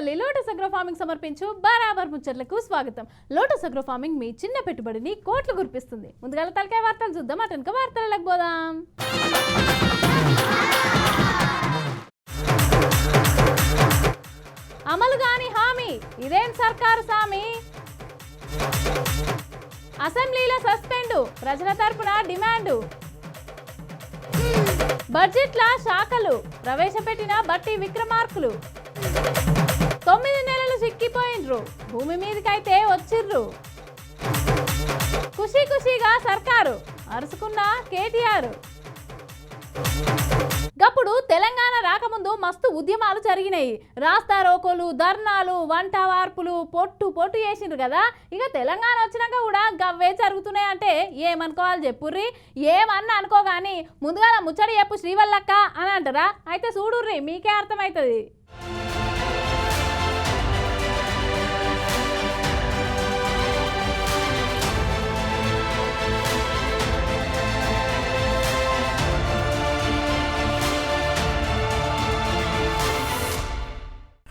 Komaravelli lotus agro farming సమర్పించు బరాబర్ ముచ్చట్లకు స్వాగతం. లోటస్ అగ్రో ఫార్మింగ్ మీ చిన్న పెట్టుబడిని కోట్లు గురిపిస్తుంది ముందుగా తలకాయ వార్తలు చూద్దాం అటెనక వార్తలకు పోదాం. అమలు కాని హామీ ఇదేం సర్కారు సామి? అసెంబ్లీలో సస్పెండు ప్రజల తరపున డిమాండు. బడ్జెట్ల శాఖలు ప్రవేశపెట్టిన బట్టి విక్రమార్కులు. తొమ్మిది నెలలు సిక్కిపోయినరు భూమి మీదకైతే వచ్చిర్రు. ఖుషీ ఖుషీగా సర్కారు అరుసుకున్న కేటీఆర్. గప్పుడు తెలంగాణ రాకముందు మస్తు ఉద్యమాలు జరిగినాయి. రాస్తా రోకోలు ధర్నాలు వంట వార్పులు పొట్టు పొట్టు చేసిండ్రు కదా. ఇక తెలంగాణ వచ్చినాక కూడా గవ్వే జరుగుతున్నాయి అంటే ఏమనుకోవాలి చెప్పుర్రి? ఏమన్నా అనుకో కానీ ముందుగా ముచ్చడి చెప్పు శ్రీవల్లక్క అని అంటారా? అయితే చూడుర్రి మీకే అర్థమవుతుంది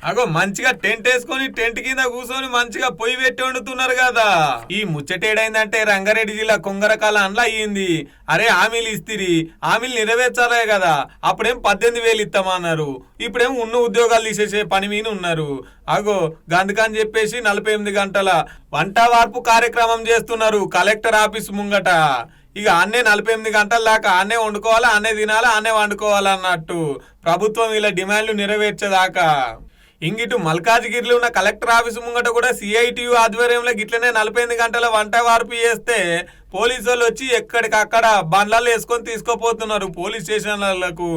అగో మంచిగా టెంట్ వేసుకొని టెంట్ కింద కూర్చొని మంచిగా పొయ్యి పెట్టి వండుతున్నారు కదా. ఈ ముచ్చటేడైందంటే రంగారెడ్డి జిల్లా కొంగరకాల అండ్ల అయ్యింది. అరే హామీలు ఇస్తిరి. హామీలు నెరవేర్చాలే కదా. అప్పుడేం పద్దెనిమిది వేలు ఇస్తామన్నారు. ఇప్పుడేం ఉన్న ఉద్యోగాలు తీసేసే పని మీద ఉన్నారు. అగో గందుకని చెప్పేసి నలభై ఎనిమిది గంటల వంట వార్పు కార్యక్రమం చేస్తున్నారు కలెక్టర్ ఆఫీస్ ముంగట. ఇక అన్నే నలభై ఎనిమిది గంటల దాకా అన్నే వండుకోవాలా అన్నే తినాలా అన్నే వండుకోవాలన్నట్టు ప్రభుత్వం ఇలా డిమాండ్లు నెరవేర్చేదాకా. ఇంగిటు మల్కాజ్గిరిలో ఉన్న కలెక్టర్ ఆఫీసు ముంగట కూడా సిఐటియు ఆధ్వర్యంలో గిట్లనే నలభై ఎనిమిది గంటల వంట వార్పు చేస్తే పోలీసు వాళ్ళు వచ్చి ఎక్కడికక్కడ బండ్లలో వేసుకొని తీసుకోపోతున్నారు. పోలీస్ స్టేషన్లకు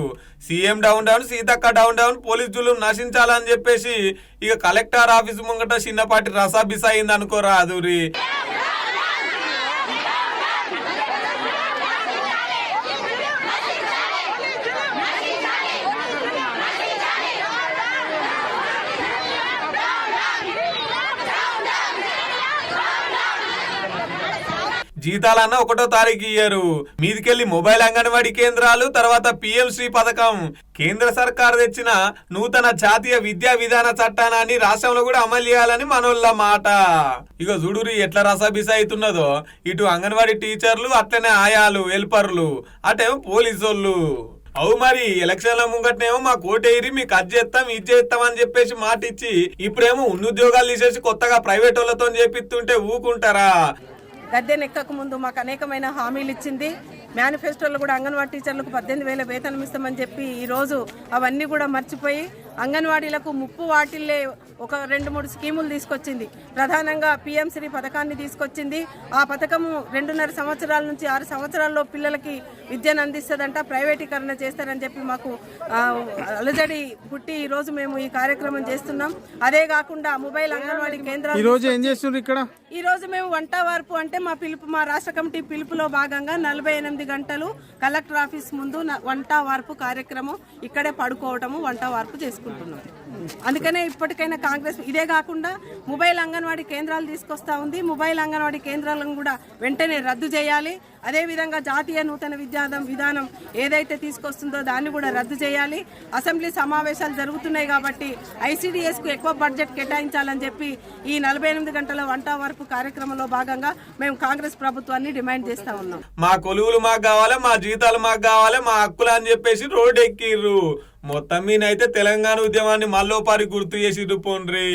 CM down down Seethakka down down police జులు నశించాలని చెప్పేసి ఇక కలెక్టర్ ఆఫీసు ముంగట చిన్నపాటి రసాబిస అయింది అనుకోరా అదూరి. జీతాలన్న ఒకటో తారీఖు ఇయ్యారు. మీదికెళ్ళి మొబైల్ అంగన్వాడీ కేంద్రాలు తర్వాత పిఎంశ్రీ పథకం. కేంద్ర సర్కార్ తెచ్చిన నూతన జాతీయ విద్యా విధాన చట్టాన్ని రాష్ట్రంలో కూడా అమలు చేయాలని మనోళ్ళ మాట. ఇక చూడురి ఎట్లా రసబిస అవుతున్నదో. ఇటు అంగన్వాడీ టీచర్లు అట్లనే ఆయాలు హెల్పర్లు అటేమో పోలీసోళ్ళు. అవు మరి ఎలక్షన్ల ముంగటనేమో మా కోటేరి మీకు అది చేస్తాం ఇది చేస్తాం అని చెప్పేసి మాట ఇచ్చి ఇప్పుడేమో ఉన్న ఉద్యోగాలు తీసేసి కొత్తగా ప్రైవేట్ వాళ్ళతో చేపిస్తుంటే ఊకుంటారా? గద్దెనెక్కక ముందు మాకు అనేకమైన హామీలు ఇచ్చింది. మేనిఫెస్టోలో కూడా అంగన్వాడీ టీచర్లకు పద్దెనిమిది వేల వేతనం ఇస్తామని చెప్పి ఈరోజు అవన్నీ కూడా మర్చిపోయి అంగన్వాడీలకు ముప్పు వాటిల్లే ఒక రెండు మూడు స్కీములు తీసుకొచ్చింది. ప్రధానంగా పిఎం శ్రీ పథకాన్ని తీసుకొచ్చింది. ఆ పథకము రెండున్నర సంవత్సరాల నుంచి ఆరు సంవత్సరాల్లో పిల్లలకి విద్యను అందిస్తుందంట ప్రైవేటీకరణ చేస్తారని చెప్పి మాకు అలజడి పుట్టి ఈరోజు మేము ఈ కార్యక్రమం చేస్తున్నాం. అదే కాకుండా మొబైల్ అంగన్వాడీ కేంద్రాలు ఈరోజు ఏం చేస్తున్నారు ఇక్కడ? ఈరోజు మేము వంట వార్పు అంటే మా పిలుపు మా రాష్ట్ర కమిటీ పిలుపులో భాగంగా నలభై ఎనిమిది గంటలు కలెక్టర్ ఆఫీస్ ముందు వంట వార్పు కార్యక్రమం ఇక్కడే పడుకోవటము వంట వార్పు చేసుకుంటున్నాం. అందుకనే ఇప్పటికైనా కాంగ్రెస్ ఇదే కాకుండా మొబైల్ అంగన్వాడీ కేంద్రాలు తీసుకొస్తా ఉంది. మొబైల్ అంగన్వాడీ కేంద్రాలను కూడా వెంటనే రద్దు చేయాలి. అదేవిధంగా జాతీయ నూతన విద్యాదం విధానం ఏదైతే తీసుకొస్తుందో దాన్ని కూడా రద్దు చేయాలి. అసెంబ్లీ సమావేశాలు జరుగుతున్నాయి కాబట్టి ఐసీడీఎస్కు ఎక్కువ బడ్జెట్ కేటాయించాలని చెప్పి ఈ నలభై ఎనిమిది గంటల వంట వరపు కార్యక్రమంలో భాగంగా మేము కాంగ్రెస్ ప్రభుత్వాన్ని డిమాండ్ చేస్తా ఉన్నాం. మా కొలువులు మాకు కావాలి మా జీతాలు మాకు కావాలి మా హక్కులు అని చెప్పేసి రోడ్ ఎక్కిర్రు. మొత్తం మీనైతే తెలంగాణ ఉద్యమాన్ని మళ్ళోపారి గుర్తు చేసి పోండ్రి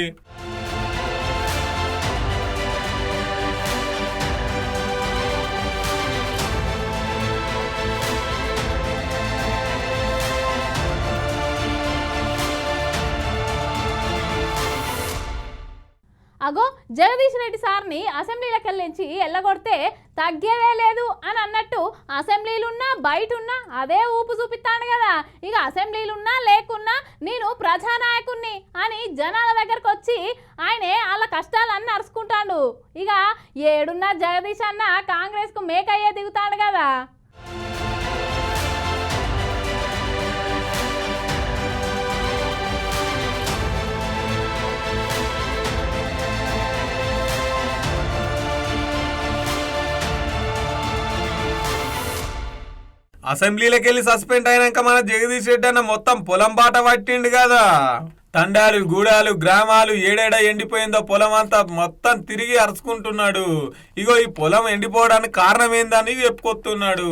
జగదీష్ రెడ్డి సార్ని అసెంబ్లీలోకి వెళ్ళించి ఎల్లగొడితే తగ్గేదే లేదు అని అన్నట్టు అసెంబ్లీలున్నా బయట ఉన్నా అదే ఊపు చూపిస్తాను కదా. ఇక అసెంబ్లీలున్నా లేకున్నా నేను ప్రజానాయకుణ్ణి అని జనాల దగ్గరకు వచ్చి ఆయనే వాళ్ళ కష్టాలన్నీ అరుచుకుంటాడు. ఇక ఏడున్న జగదీష్ అన్న కాంగ్రెస్కు మేకయ్యే దిగుతాడు కదా. అసెంబ్లీలోకి వెళ్ళి సస్పెండ్ అయినాక మన జగదీష్ రెడ్డి అన్న మొత్తం పొలం బాట పట్టిండు కదా. తండాలు గూడాలు గ్రామాలు ఏడేడ ఎండిపోయిందో పొలం అంతా మొత్తం తిరిగి అరుచుకుంటున్నాడు. ఇగో ఈ పొలం ఎండిపోవడానికి కారణం ఏందని చెప్పుకొస్తున్నాడు.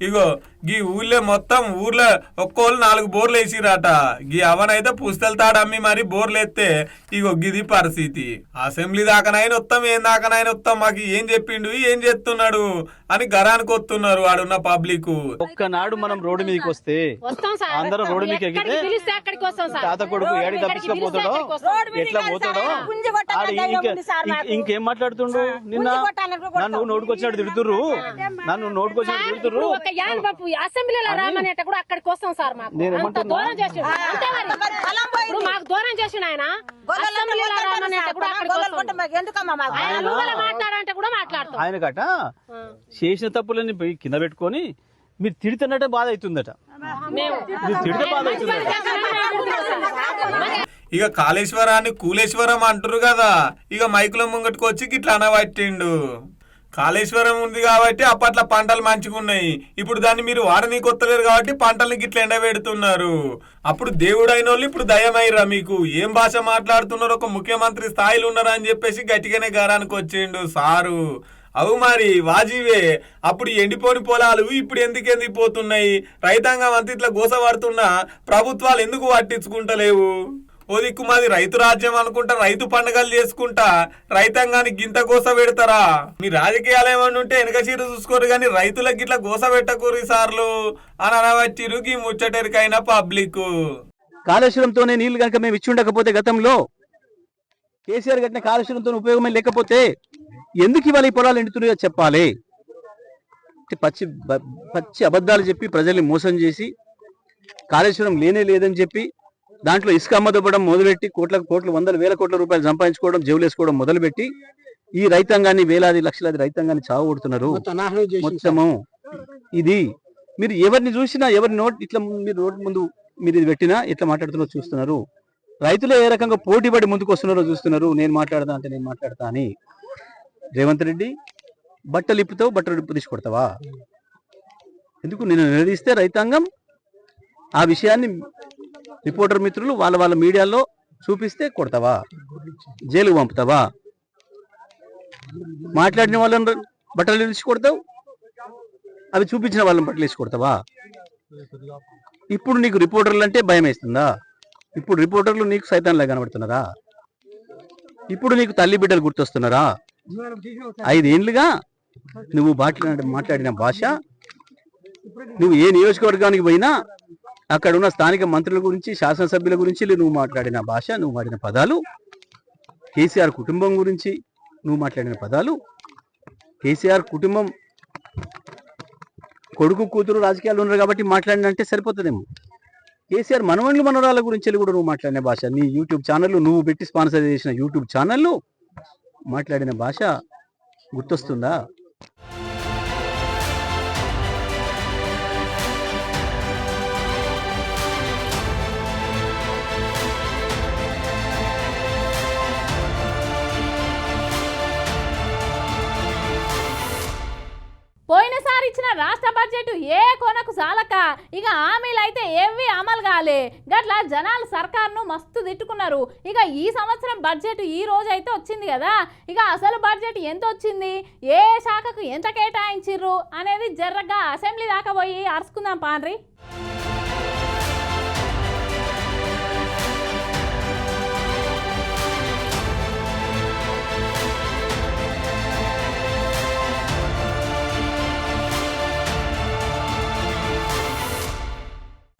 ఇగో గీ ఊళ్ళో మొత్తం ఊర్లో ఒక్కోళ్ళు నాలుగు బోర్లు వేసిరాట గీ అవనైతే పుస్తలు తాడు అమ్మి మరి బోర్లు ఎత్తే ఇగో గిది పరిస్థితి. అసెంబ్లీ దాకానైనా వస్తాం ఏం దాకానైనా వస్తాం మాకు ఏం చెప్పిండు ఏం చేస్తున్నాడు అని గరానికి వస్తున్నారు ఆడున్న పబ్లిక్. ఒక్కనాడు మనం రోడ్డు మీదకి వస్తే వస్తాం సార్. అందరం రోడ్డు మీదకి సార్. తాత కొడుకు ఏడి తప్పించుకోపోతాడో. ఎట్లా పోతాడో? ఆడు ఇంకా ఇంక- ఇంకేం మాట్లాడుతుండు? నిన్న నన్ను నోటుకొచ్చినట్టు తిడుతుర్రు. నన్ను నోటుకొచ్చినట్టు తిడుతుర్రు. యాన్ బాపు అసెంబ్లీలో రామనేట కూడా అక్కడికి వస్తాం సార్ మాకు. అంత? దూరం చేసి అంతే మరి. ఇప్పుడు మాకు దూరం చేసిన ఆయన. అసెంబ్లీలో రామనేట కూడా ఆయన మాట్లాడంటే కూడా మాట్లాడతాం. ఆయనకట చేసిన తప్పులని పోయి కింద పెట్టుకొని మీరు తిడుతున్నట్టే బాధ అవుతుందట. తిడితే బాధ అవుతుందట. ఇక కాళేశ్వరాన్ని కూలేశ్వరం అంటారు కదా. ఇక మైకుల ముంగటికి వచ్చి గిట్లా అనబట్టిండు. కాళేశ్వరం ఉంది కాబట్టి అప్పట్లో పంటలు మంచిగా ఉన్నాయి ఇప్పుడు దాన్ని మీరు వాడని కొత్తలేరు కాబట్టి పంటల్ని గిట్ల ఎండబెడుతున్నారు. అప్పుడు దేవుడు అయిన వాళ్ళు ఇప్పుడు దయమైరా మీకు. ఏం భాష మాట్లాడుతున్నారు? ఒక ముఖ్యమంత్రి స్థాయిలో ఉన్నారా అని చెప్పేసి గట్టిగానే గారానికి వచ్చిండు సారు. అవు మరి వాజీవే అప్పుడు ఎండిపోని పొలాలు ఇప్పుడు ఎందుకు ఎండిపోతున్నాయి? రైతాంగం అంత ఇట్లా గోసపడుతున్నా ప్రభుత్వాలు ఎందుకు పట్టించుకుంటలేవు? ఓ దిక్కు మాది రైతు రాజ్యం అనుకుంటా రైతు పండుగలు చేసుకుంటా రైతాంగానికి గింత గోస పెడతారా? మీ రాజకీయాలు ఏమన్నా ఉంటే వెనక చీర చూసుకోరు కానీ రైతులకు ఇట్లా గోస పెట్టకూరు సార్లు అని అనవచ్చిరు ఈ ముచ్చటెరికైన పబ్లిక్ కాళేశ్వరంతోనే నీళ్ళు కనుక మేము ఇచ్చి ఉండకపోతే గతంలో కేసీఆర్ కట్టిన కాళేశ్వరంతో ఉపయోగమే లేకపోతే ఎందుకు ఇవాళ ఈ పొలాలు ఎండుతున్నాయో చెప్పాలి? పచ్చి పచ్చి అబద్ధాలు చెప్పి ప్రజల్ని మోసం చేసి కాళేశ్వరం లేనే లేదని చెప్పి దాంట్లో ఇసుక అమ్మదొబ్బడం మొదలుపెట్టి కోట్ల కోట్ల వందల వేల కోట్ల రూపాయలు సంపాదించుకోవడం జేవులేసుకోవడం మొదలుపెట్టి ఈ రైతాంగాన్ని వేలాది లక్షలాది రైతాంగాన్ని చావగొడుతున్నారు మొత్తము ఇది. మీరు ఎవరిని చూసినా ఎవరి నోట్ ఇట్లా మీరు నోటి ముందు మీరు ఇది పెట్టినా ఎట్లా మాట్లాడుతున్నారో చూస్తున్నారు. రైతులు ఏ రకంగా పోటీ పడి ముందుకు వస్తున్నారో చూస్తున్నారు. నేను మాట్లాడదా అంటే నేను మాట్లాడతా అని. రేవంత్ రెడ్డి బట్టలు ఇప్పుతావు బట్టలు ఇప్పు తీసి కొడతావా? ఎందుకు నేను నిలదీస్తే రైతాంగం ఆ విషయాన్ని రిపోర్టర్ మిత్రులు వాళ్ళ వాళ్ళ మీడియాలో చూపిస్తే కొడతావా? జైలుకు పంపుతావా? మాట్లాడిన వాళ్ళని బట్టలు తీసి కొడతావు? అవి చూపించిన వాళ్ళని బట్టలు వేసి కొడతావా? ఇప్పుడు నీకు రిపోర్టర్లు అంటే భయం వేస్తుందా? ఇప్పుడు రిపోర్టర్లు నీకు సైతాన్లా కనబడుతున్నారా? ఇప్పుడు నీకు తల్లి బిడ్డలు గుర్తొస్తున్నారా? ఐదేండ్లుగా నువ్వు మాట్లాడిన భాష నువ్వు ఏ నియోజకవర్గానికి పోయినా అక్కడ ఉన్న స్థానిక మంత్రుల గురించి శాసనసభ్యుల గురించి నువ్వు మాట్లాడిన భాష నువ్వు వాడిన పదాలు కేసీఆర్ కుటుంబం గురించి నువ్వు మాట్లాడిన పదాలు కేసీఆర్ కుటుంబం కొడుకు కూతురు రాజకీయాలు ఉన్నారు కాబట్టి మాట్లాడినంటే సరిపోతుందేమో. కేసీఆర్ మనవన్లు మనవరాల గురించి కూడా నువ్వు మాట్లాడిన భాష. నీ యూట్యూబ్ ఛానల్ నువ్వు పెట్టి స్పాన్సర్ చేసిన యూట్యూబ్ ఛానళ్ళు మాట్లాడిన భాష గుర్తొస్తుందా? రాష్ట్ర బడ్జెట్ ఏ కొనకు చాలక ఇక హామీలు అయితే ఏవి అమలు కాలే. గట్ల జనాలు సర్కార్ను మస్తు తిట్టుకున్నారు. ఇక ఈ సంవత్సరం బడ్జెట్ ఈ రోజు అయితే వచ్చింది కదా. ఇక అసలు బడ్జెట్ ఎంత వచ్చింది? ఏ శాఖకు ఎంత కేటాయించిర్రు? అనేది జర్రగా అసెంబ్లీ దాకా పోయి అరుచుకుందాం పాన్రి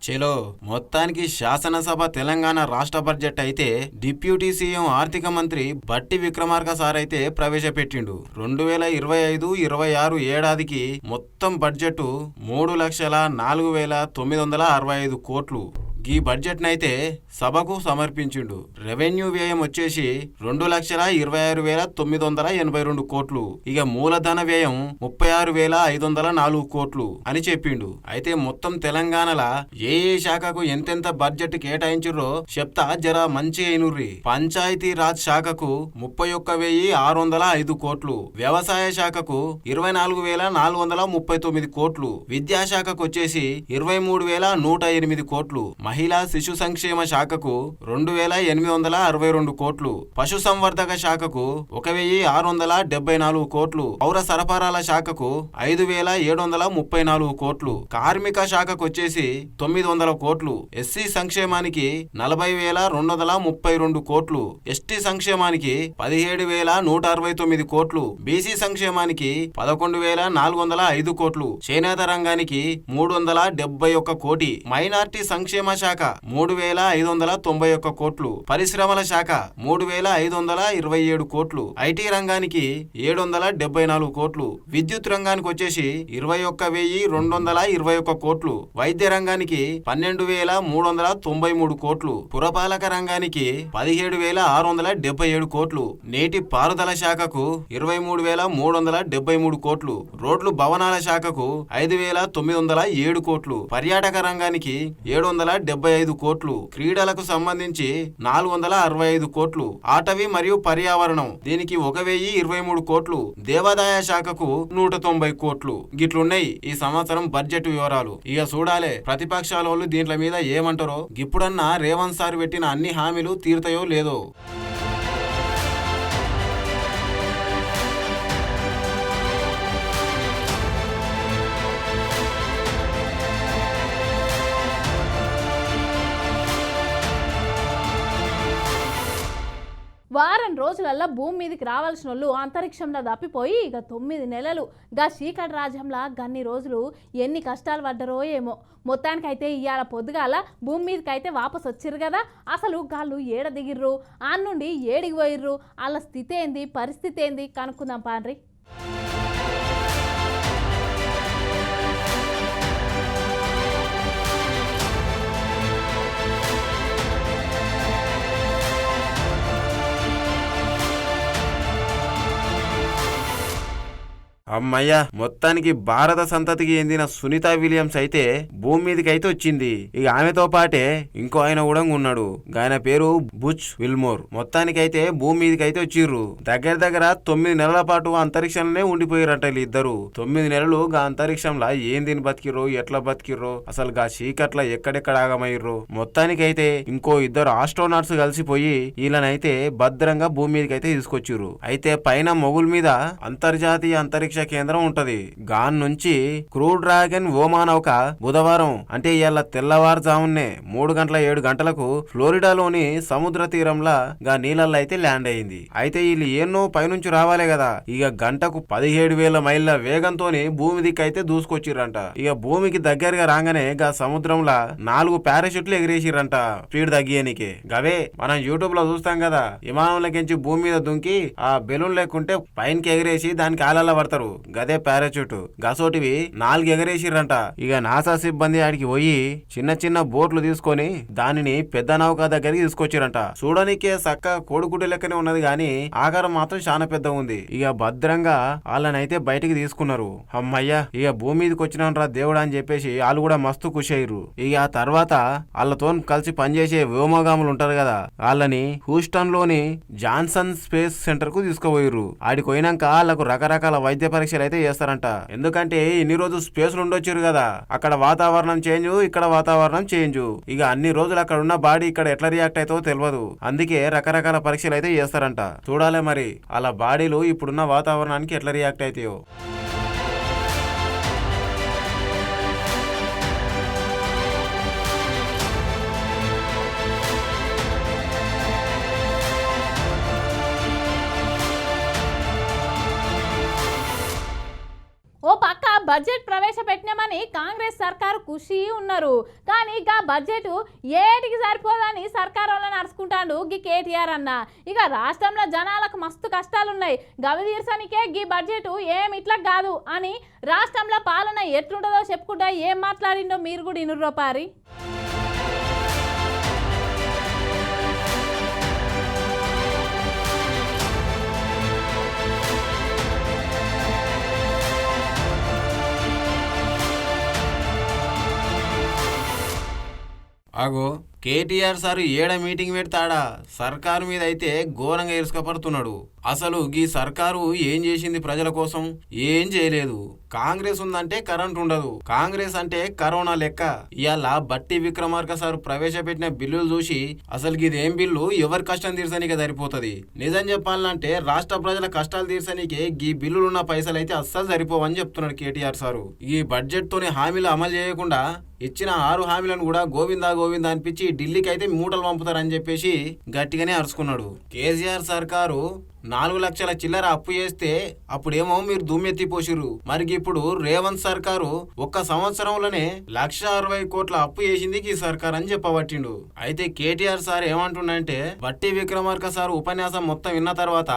చలో మొత్తానికి శాసనసభ తెలంగాణ రాష్ట్ర బడ్జెట్ అయితే డిప్యూటీ సీఎం ఆర్థిక మంత్రి బట్టి విక్రమార్క సార్ అయితే ప్రవేశపెట్టిండు. రెండు వేల ఇరవై ఐదు ఇరవై ఆరు ఏడాదికి మొత్తం బడ్జెట్ మూడు లక్షల నాలుగు వేల తొమ్మిది వందల అరవై ఐదు కోట్లు. ఈ బడ్జెట్నైతే సభకు సమర్పించిండు. రెవెన్యూ వ్యయం వచ్చేసి రెండు లక్షల ఇరవై ఆరు వేల తొమ్మిది వందల ఎనభై రెండు కోట్లు. ఇక మూలధన వ్యయం ముప్పై ఆరు వేల ఐదు వందల నాలుగు కోట్లు అని చెప్పిండు. అయితే మొత్తం తెలంగాణల ఏ ఏ శాఖకు ఎంతెంత బడ్జెట్ కేటాయించిర్రో చెప్తా జర మంచి అయినుర్రి. పంచాయతీ రాజ్ శాఖకు ముప్పై ఒక్క వెయ్యి ఆరు వందల ఐదు కోట్లు. వ్యవసాయ శాఖకు ఇరవై నాలుగు వేల నాలుగు వందల ముప్పై తొమ్మిది కోట్లు. విద్యాశాఖకు వచ్చేసి ఇరవై మూడు వేల నూట ఎనిమిది కోట్లు. మహిళా శిశు సంక్షేమ శాఖకు రెండు వేల ఎనిమిది వందల అరవై రెండు కోట్లు పశు సంవర్ధక శాఖకు ఒక వెయ్యి ఆరు వందల డెబ్బై నాలుగు కోట్లు పౌర సరఫరాల శాఖకు ఐదు వేల ఏడు వందల ముప్పై నాలుగు కోట్లు కార్మిక శాఖకు వచ్చేసి తొమ్మిది వందల కోట్లు ఎస్సీ సంక్షేమానికి నలభై వేల రెండు వందల ముప్పై రెండు కోట్లు ఎస్టీ సంక్షేమానికి పదిహేడు వేల నూట అరవై తొమ్మిది కోట్లు బీసీ సంక్షేమానికి పదకొండు వేల నాలుగు వందల ఐదు కోట్లు చేనేత రంగానికి మూడు వందల డెబ్బై ఒక్క కోటి మైనార్టీ సంక్షేమ శాఖ మూడు వేల ఐదు వందల తొంభై ఒక్క కోట్లు. పరిశ్రమల శాఖ మూడు వేల ఐదు వందల ఇరవై ఏడు కోట్లు. ఐటీ రంగానికి ఏడు వందల డెబ్బై నాలుగు కోట్లు. విద్యుత్ రంగానికి వచ్చేసి ఇరవై ఒక్క వెయ్యి రెండు వందల ఇరవై ఒక్క కోట్లు. వైద్య రంగానికి పన్నెండు వేల మూడు వందల తొంభై మూడు కోట్లు. పురపాలక రంగానికి పదిహేడు వేల ఆరు వందల డెబ్బై ఏడు కోట్లు. నేటి పారుదల శాఖకు ఇరవై మూడు వేల మూడు వందల డెబ్బై మూడు కోట్లు. రోడ్లు భవనాల శాఖకు ఐదు వేల తొమ్మిది వందల ఏడు కోట్లు. పర్యాటక రంగానికి ఏడు వందల డెబ్బై ఐదు కోట్లు క్రీడలకు సంబంధించి నాలుగు వందల అరవై ఐదు కోట్లు ఆటవీ మరియు పర్యావరణం దీనికి ఒక వెయ్యి ఇరవై మూడు కోట్లు దేవాదాయ శాఖకు నూట తొంభై కోట్లు. గిట్లున్నాయి ఈ సంవత్సరం బడ్జెట్ వివరాలు. ఇక చూడాలే ప్రతిపక్షాల వాళ్ళు దీంట్ల మీద ఏమంటారో. ఇప్పుడన్నా రేవంత్ సార్ పెట్టిన అన్ని హామీలు తీరుతాయో లేదో. రోజులల్లా భూమి మీదకి రావాల్సిన వాళ్ళు అంతరిక్షంలో తప్పిపోయి ఇక తొమ్మిది నెలలు. గా చీకటి రాజ్యంలా గన్ని రోజులు ఎన్ని కష్టాలు పడ్డరో ఏమో. మొత్తానికైతే ఇవాళ పొద్దుగాల భూమి మీదకి అయితే వాపస్ వచ్చిర్రు కదా. అసలు గాళ్ళు ఏడ దిగిర్రు? ఆ నుండి ఏడికి పోయిర్రు? వాళ్ళ స్థితి ఏంది? పరిస్థితి ఏంది? కనుక్కుందాం పాండ్రి. అమ్మయ్యా మొత్తానికి భారత సంతతికి చెందిన సునీత విలియమ్స్ అయితే భూమి మీదకి అయితే వచ్చింది. ఇక ఆమెతో పాటే ఇంకో ఆయన కూడా ఉన్నాడు. ఆయన పేరు బుచ్ విల్మోర్. మొత్తానికైతే భూమి మీదకి అయితే వచ్చిర్రు. దగ్గర దగ్గర తొమ్మిది నెలల పాటు అంతరిక్షంలోనే ఉండిపోయారట వీళ్ళు ఇద్దరు తొమ్మిది నెలలు గా అంతరిక్షంలో ఏం దీని బతికిర్రో ఎట్లా బతికిర్రో అసలు గా చీకట్ల ఎక్కడెక్కడ మొత్తానికి మొత్తానికైతే ఇంకో ఇద్దరు ఆస్ట్రోనాట్స్ కలిసిపోయి వీళ్ళనైతే భద్రంగా భూమి మీదకి అయితే తీసుకొచ్చిర్రు. అయితే పైన మొగుల మీద అంతర్జాతీయ అంతరిక్ష కేంద్రం ఉంటది. గాన్ నుంచి క్రూ డ్రాగన్ ఓమానౌక బుధవారం అంటే ఇవాళ తెల్లవారుజామునే మూడు గంటల ఏడు గంటలకు ఫ్లోరిడాలోని సముద్ర తీరంలా గా నీళ్ళల్లో అయితే ల్యాండ్ అయింది. అయితే వీళ్ళు ఎన్నో పైనుంచి రావాలే కదా ఇక గంటకు పదిహేడు వేల మైళ్ళ వేగంతోని భూమి దిక్కైతే దూసుకొచ్చిర్రంట. ఇక భూమికి దగ్గరగా రాగానే గా సముద్రంలా నాలుగు పారాషూట్లు ఎగిరేసిర్రంట స్పీడ్ తగ్గియనికి. గవే మనం యూట్యూబ్లో చూస్తాం కదా విమానంలోకించి భూమి మీద దుంకి ఆ బెలూన్ లేకుంటే పైనకి ఎగిరేసి దానికి ఆలల్ల పడతారు. గదే పారాచూట్. గసోటివి నాలుగు ఎగరేసిర్రంట. ఇక నాసా సిబ్బంది ఆడికి పోయి చిన్న చిన్న బోట్లు తీసుకొని దానిని పెద్ద నౌక దగ్గరికి తీసుకొచ్చిరంట. చూడనికే సక్క కోడిగుడ్డు లెక్కనే ఉన్నది గాని ఆకారం మాత్రం చాలా పెద్ద ఉంది. ఇక భద్రంగా వాళ్ళనైతే బయటికి తీసుకున్నారు. అమ్మయ్య ఇక భూమి మీదకి వచ్చినాం రా దేవుడా అని చెప్పేసి వాళ్ళు కూడా మస్తు ఖుషి అయ్యారు ఇక ఆ తర్వాత వాళ్ళతో కలిసి పనిచేసే వ్యోమగాములు ఉంటారు కదా వాళ్ళని హూస్టన్లోని జాన్సన్ స్పేస్ సెంటర్కు తీసుకుపోయారు ఆడికి పోయినాక వాళ్ళకు రకరకాల వైద్య పరీక్షలు అయితే చేస్తారంట. ఎందుకంటే ఇన్ని రోజులు స్పేస్లు ఉండొచ్చారు కదా. అక్కడ వాతావరణం చేంజ్ ఇక్కడ వాతావరణం చేంజ్. ఇక అన్ని రోజులు అక్కడ ఉన్న బాడీ ఇక్కడ ఎట్లా రియాక్ట్ అవుతుందో తెలియదు అందుకే రకరకాల పరీక్షలు అయితే చేస్తారంట. చూడాలి మరి అలా బాడీలు ఇప్పుడున్న వాతావరణానికి ఎట్లా రియాక్ట్ అవుతాయో బడ్జెట్ ప్రవేశపెట్టినామని కాంగ్రెస్ సర్కారు ఖుషి ఉన్నారు. కానీ ఇక బడ్జెట్ ఏటికి సరిపోదని సర్కార్ వల్ల నడుచుకుంటాడు గీ కేటీఆర్ అన్న. ఇక రాష్ట్రంలో జనాలకు మస్తు కష్టాలు ఉన్నాయి గవి తీర్చనికే గీ బడ్జెట్ ఏం ఇట్లా కాదు అని రాష్ట్రంలో పాలన ఎట్లుంటుందో చెప్పుకుంటా ఏం మాట్లాడిండో మీరు కూడా ఇనుర్రో పారి ఆగో కేటీఆర్ సార్ ఏడ మీటింగ్ పెడతాడా? సర్కారు మీద అయితే ఘోరంగా ఇరుసుకపడుతున్నాడు. అసలు ఈ సర్కారు ఏం చేసింది ప్రజల కోసం? ఏం చేయలేదు. కాంగ్రెస్ ఉందంటే కరెంట్ ఉండదు. కాంగ్రెస్ అంటే కరోనా లెక్క. ఇవాళ బట్టి విక్రమార్క సార్ ప్రవేశపెట్టిన బిల్లులు చూసి అసలు ఇదేం బిల్లు? ఎవరి కష్టం తీర్చనీకే సరిపోతుంది. నిజం చెప్పాలంటే రాష్ట్ర ప్రజల కష్టాలు తీర్చనీకే ఈ బిల్లులున్న పైసలు అయితే అస్సలు సరిపోవని చెప్తున్నాడు కేటీఆర్ సారు. ఈ బడ్జెట్ తోని హామీలు అమలు చేయకుండా ఇచ్చిన ఆరు హామీలను కూడా గోవిందా గోవిందా అనిపించి ఢిల్లీకి అయితే మూటలు పంపుతారని చెప్పేసి గట్టిగానే అరుచుకున్నాడు. కేసీఆర్ సర్కారు నాలుగు లక్షల చిల్లర అప్పు చేస్తే అప్పుడేమో మీరు దుమ్మెత్తి పోసిర్రు మరి ఇప్పుడు రేవంత్ సర్కారు ఒక్క సంవత్సరంలోనే లక్ష అరవై కోట్ల అప్పు చేసింది ఈ సర్కార్ అని చెప్పబట్టిండు. అయితే కేటీఆర్ సార్ ఏమంటుండంటే బట్టి విక్రమార్క సార్ ఉపన్యాసం మొత్తం విన్న తర్వాత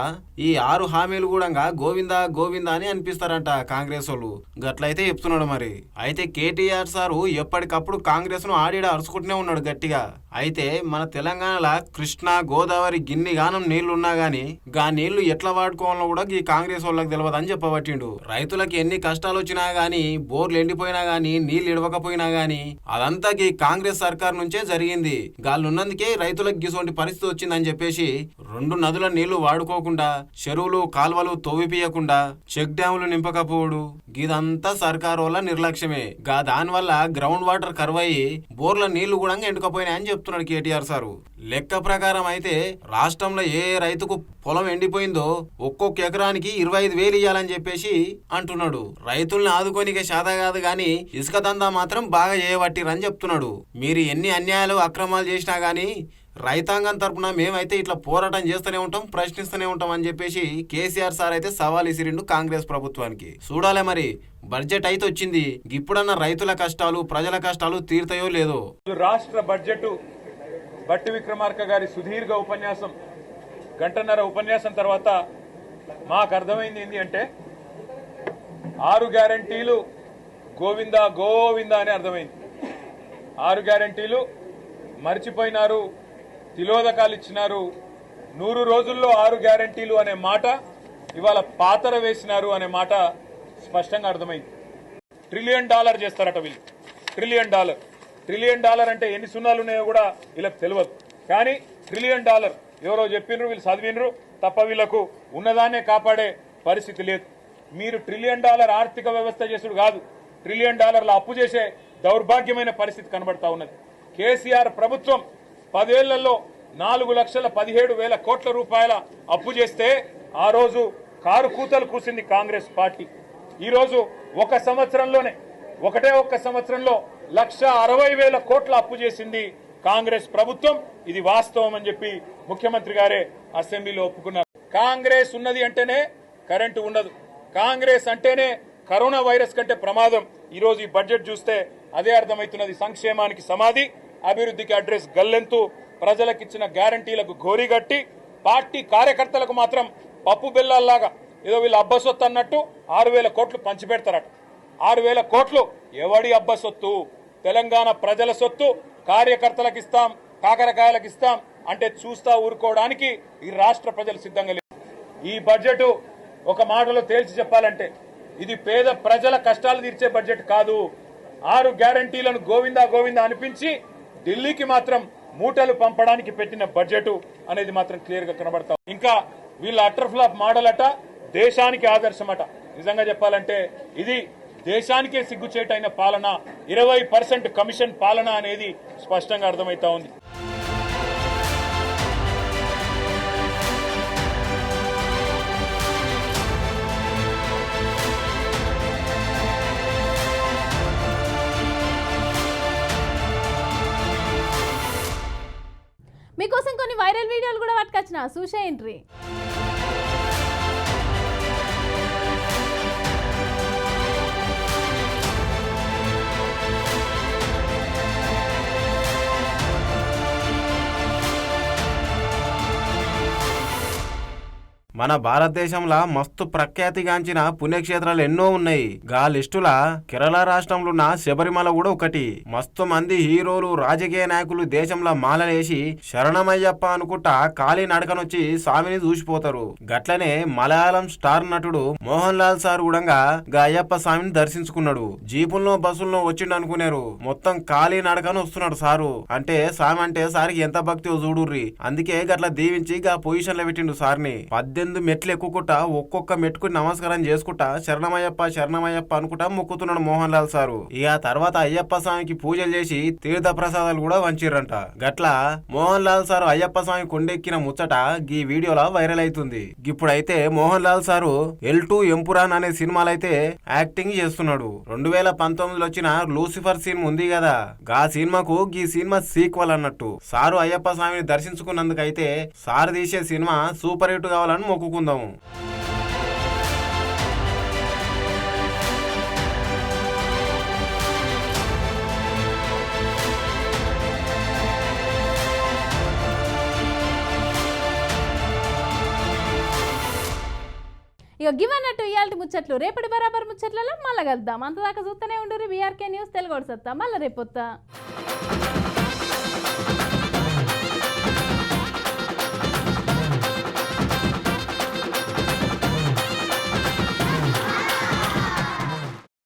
ఈ ఆరు హామీలు కూడా గోవిందా గోవిందా అని అనిపిస్తారంట కాంగ్రెస్ వాళ్ళు. గట్లయితే చెప్తున్నాడు మరి. అయితే కేటీఆర్ సారు ఎప్పటికప్పుడు కాంగ్రెస్ను ఆడిడ అరుచుకుంటూనే ఉన్నాడు గట్టిగా. అయితే మన తెలంగాణలో కృష్ణా గోదావరి గిన్ని గానం నీళ్ళున్నా గాని గాని నీళ్ళు ఎట్లా వాడుకోవాలో కూడా ఈ కాంగ్రెస్ వాళ్ళకి తెలియదు అని చెప్పబట్టిండు. రైతులకు ఎన్ని కష్టాలు వచ్చినా గానీ బోర్లు ఎండిపోయినా గానీ నీళ్ళు ఇడవకపోయినా గానీ అదంతా ఈ కాంగ్రెస్ సర్కార్ నుంచే జరిగింది. గాళ్ళున్నందుకే రైతులకు గిసోంటి పరిస్థితి వచ్చిందని చెప్పేసి రెండు నదుల నీళ్ళు వాడుకోకుండా చెరువులు కాల్వలు తోవిపియకుండా చెక్ డ్యాములు నింపకపోవడు. గిదంతా సర్కార్ వల్ల నిర్లక్ష్యమే. గా దానివల్ల గ్రౌండ్ వాటర్ కరువయ్యి బోర్ల నీళ్ళు కూడా ఎండుకపోయినాయని చెప్తున్నాడు కేటీఆర్ సారు. లెక్క ప్రకారం అయితే రాష్ట్రంలో ఏ రైతుకు పొలం ఎండిపోయిందో ఒక్కొక్క ఎకరానికి ఇరవై ఐదు వేలు ఇవ్వాలని చెప్పేసి అంటున్నాడు. రైతుల్ని ఆదుకోనికే శాత కాదు గాని ఇసుక దందా మాత్రం బాగా చేయబట్టిరని చెప్తున్నాడు. మీరు ఎన్ని అన్యాయాలు అక్రమాలు చేసినా గానీ రైతాంగం తరపున మేమైతే ఇట్లా పోరాటం చేస్తూనే ఉంటాం ప్రశ్నిస్తూనే ఉంటాం అని చెప్పేసి కేసీఆర్ సార్ అయితే సవాల్ ఇసిరిండు కాంగ్రెస్ ప్రభుత్వానికి. చూడాలే మరి బడ్జెట్ అయితే వచ్చింది. ఇప్పుడన్న రైతుల కష్టాలు ప్రజల కష్టాలు తీరుతాయో లేదో? రాష్ట్ర బడ్జెట్ బట్టి విక్రమార్క గారి సుదీర్ఘ ఉపన్యాసం గంటన్నర ఉపన్యాసం తర్వాత మాకు అర్థమైంది ఏంటి అంటే ఆరు గ్యారంటీలు గోవిందా గోవిందా అని అర్థమైంది. ఆరు గ్యారంటీలు మర్చిపోయినారు తిలోదకాలు ఇచ్చినారు నూరు రోజుల్లో ఆరు గ్యారంటీలు అనే మాట ఇవాళ పాతర వేసినారు అనే మాట స్పష్టంగా అర్థమైంది. ట్రిలియన్ డాలర్ చేస్తారట వీళ్ళు. Trillion dollar. ట్రిలియన్ డాలర్ అంటే ఎన్ని సున్నాలు ఉన్నాయో కూడా వీళ్ళకి తెలియదు కానీ ట్రిలియన్ డాలర్ ఎవరో చెప్పినరు వీళ్ళు చదివినరు తప్ప వీళ్ళకు ఉన్నదాన్నే కాపాడే పరిస్థితి లేదు. మీరు ట్రిలియన్ డాలర్ ఆర్థిక వ్యవస్థ చేసుడు కాదు ట్రిలియన్ డాలర్ల అప్పు చేసే దౌర్భాగ్యమైన పరిస్థితి కనబడతా ఉన్నది. కేసీఆర్ ప్రభుత్వం పదేళ్ళలో నాలుగు లక్షల పదిహేడు వేల కోట్ల రూపాయల అప్పు చేస్తే ఆ రోజు కారు కూతలు కూసింది కాంగ్రెస్ పార్టీ. ఈరోజు ఒక సంవత్సరంలోనే ఒకటే ఒక్క సంవత్సరంలో లక్ష అరవై వేల కోట్ల అప్పు చేసింది కాంగ్రెస్ ప్రభుత్వం. ఇది వాస్తవం అని చెప్పి ముఖ్యమంత్రి గారే అసెంబ్లీలో ఒప్పుకున్నారు. కాంగ్రెస్ ఉన్నది అంటేనే కరెంటు ఉండదు. కాంగ్రెస్ అంటేనే కరోనా వైరస్ కంటే ప్రమాదం. ఈరోజు ఈ బడ్జెట్ చూస్తే అదే అర్థమవుతున్నది. సంక్షేమానికి సమాధి అభివృద్ధికి అడ్రస్ గల్లెంతు ప్రజలకు ఇచ్చిన గ్యారంటీలకు గోరిగట్టి పార్టీ కార్యకర్తలకు మాత్రం పప్పు బెల్లాల్లాగా. ఏదో వీళ్ళు అబ్బసొత్తు అన్నట్టు ఆరు వేల కోట్లు పంచిపెడతారట. ఆరు వేల కోట్లు ఎవడి అబ్బసొత్తు తెలంగాణ ప్రజల సొత్తు కార్యకర్తలకు ఇస్తాం కాకరకాయలకు ఇస్తాం అంటే చూస్తా ఊరుకోవడానికి ఈ రాష్ట్ర ప్రజలు సిద్ధంగా లేదు ఈ బడ్జెట్ ఒక మాటలో తేల్చి చెప్పాలంటే ఇది పేద ప్రజల కష్టాలు తీర్చే బడ్జెట్ కాదు. ఆరు గ్యారంటీలను గోవిందా గోవిందా అనిపించి ఢిల్లీకి మాత్రం మూటలు పంపడానికి పెట్టిన బడ్జెట్ అనేది మాత్రం క్లియర్గా కనబడతాం ఇంకా వీళ్ళ అటర్ ఫ్లాప్ మోడల్ అట దేశానికి ఆదర్శమట. నిజంగా చెప్పాలంటే ఇది దేశానికే సిగ్గుచేటైన పాలన ఇరవై పర్సెంట్ కమిషన్ పాలన అనేది స్పష్టంగా అర్థమవుతా ఉంది. మీకోసం కొన్ని వైరల్ వీడియోలు కూడా పట్టుకొచ్చిన చూసేయండి మన భారతదేశంలో మస్తు ప్రఖ్యాతిగాంచిన పుణ్యక్షేత్రాలు ఎన్నో ఉన్నాయి. గా లిస్టుల కేరళ రాష్ట్రంలో ఉన్న శబరిమల కూడా ఒకటి. మస్తు మంది హీరోలు రాజకీయ నాయకులు దేశంలో మాలలేసి శరణమయ్యప్ప అనుకుంటా ఖాళీ నడకనొచ్చి స్వామిని చూసిపోతారు గట్లనే మలయాళం స్టార్ నటుడు మోహన్ లాల్ సార్ కూడా గా అయ్యప్ప స్వామిని దర్శించుకున్నాడు. జీపుల్లో బస్సుల్లో వచ్చిండు అనుకున్నారు మొత్తం ఖాళీ నడకను వస్తున్నాడు సారు. అంటే స్వామి అంటే సారికి ఎంత భక్తి చూడుర్రి. అందుకే గట్ల దీవించి గా పొజిషన్లో పెట్టిండు సార్ని. పద్దెనిమిది మెట్లు ఎక్కుకుంటా ఒక్కొక్క మెట్టుకు నమస్కారం చేసుకుంటా శరణమయ్యప్ప శరణమయ్యప్ప అనుకుంటా మొక్కుతున్నాడు మోహన్ లాల్ సారు. ఇక తర్వాత అయ్యప్ప స్వామికి పూజలు చేసి తీర్థ ప్రసాదాలు కూడా వంచిర్రంట గట్ల మోహన్ లాల్ సారు అయ్యప్ప స్వామి కొండెక్కిన ముచ్చట ఈ వీడియోలో వైరల్ అవుతుంది ఇప్పుడైతే Mohan Lal sir L two Empuraan అనే సినిమాలో అయితే యాక్టింగ్ చేస్తున్నాడు. రెండు వేల పంతొమ్మిదిలో వచ్చిన లూసిఫర్ సినిమా ఉంది కదా గా సినిమాకు ఈ సినిమా సీక్వల్ అన్నట్టు. సారు అయ్యప్ప స్వామిని దర్శించుకున్నందుకైతే సారు తీసే సినిమా సూపర్ హిట్ కావాలని మొక్కుకుందాము ఇక గివ్ అన్నట్టు ఇయాల్టి ముచ్చట్లు. రేపటి బరాబర్ ముచ్చట్లలో మళ్ళీ కలుద్దాం. అంతదాకా చూస్తూనే ఉండరు బీఆర్కే న్యూస్ తెలుగు వస్తా మళ్ళీ వస్తా